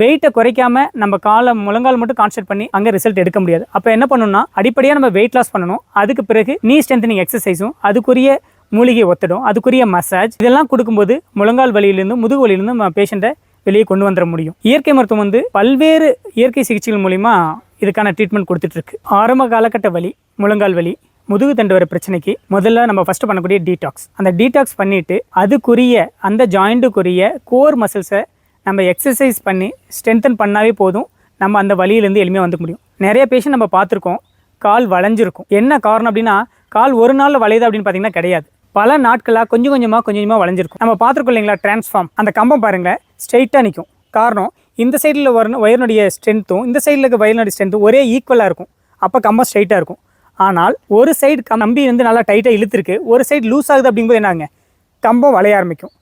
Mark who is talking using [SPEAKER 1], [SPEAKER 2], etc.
[SPEAKER 1] வெயிட்டை குறைக்காம நம்ம காலை முழங்கால் மட்டும் கான்சென்ட் பண்ணி அங்கே ரிசல்ட் எடுக்க முடியாது அப்போ என்ன பண்ணணும்னா அடிப்படையாக நம்ம வெயிட் லாஸ் பண்ணணும் அதுக்கு பிறகு நீ ஸ்ட்ரென்தனிங் எக்ஸசைஸும் அதுக்குரிய மூலிகை ஒத்திடும் அதுக்குரிய மசாஜ் இதெல்லாம் கொடுக்கும்போது முழங்கால் வலியிலிருந்து முதுகு வலியிலிருந்து நம்ம பேஷண்ட்டை வெளியே கொண்டு வந்துட முடியும் இயற்கை மருத்துவம் வந்து பல்வேறு இயற்கை சிகிச்சைகள் மூலிமா இதுக்கான ட்ரீட்மெண்ட் கொடுத்துட்ருக்கு ஆரம்ப காலகட்ட வலி முழங்கால் வலி முதுகு தண்டு வர பிரச்சனைக்கு முதல்ல நம்ம ஃபஸ்ட்டு பண்ணக்கூடிய டீடாக்ஸ் அந்த டீடாக்ஸ் பண்ணிவிட்டு அதுக்குரிய அந்த ஜாயிண்ட்டுக்குரிய கோர் மசில்ஸை நம்ம எக்ஸசைஸ் பண்ணி ஸ்ட்ரென்தன் பண்ணாவே போதும் நம்ம அந்த வழியிலேருந்து எளிமையாக வந்துக்க முடியும் நிறைய பேஷண்ட் நம்ம பார்த்துருக்கோம் கால் வளைஞ்சிருக்கும் என்ன காரணம் அப்படின்னா கால் ஒரு நாளில் வளையுது அப்படின்னு பார்த்தீங்கன்னா கிடையாது பல நாட்களாக கொஞ்சம் கொஞ்சமாக கொஞ்சம் கொஞ்சமாக வளைஞ்சிருக்கும் நம்ம பார்த்துருக்கோம் இல்லைங்களா ட்ரான்ஸ்ஃபார்ம் அந்த கம்பம் பாருங்கள் ஸ்ட்ரைட்டாக நிற்கும் காரணம் இந்த சைடில் வர வயரினுடைய ஸ்ட்ரென்த்தும் இந்த சைடில் இருக்க வயரினுடைய ஸ்ட்ரென்த்தும் ஒரே ஈக்குவலாக இருக்கும் அப்போ கம்பம் ஸ்ட்ரைட்டாக இருக்கும் ஆனால் ஒரு சைடு கம்பி வந்து நல்லா டைட்டாக இழுத்துருக்கு ஒரு சைடு லூஸ் ஆகுது அப்படிங்கும்போது என்னாங்க கம்பம் வளைய ஆரம்பிக்கும்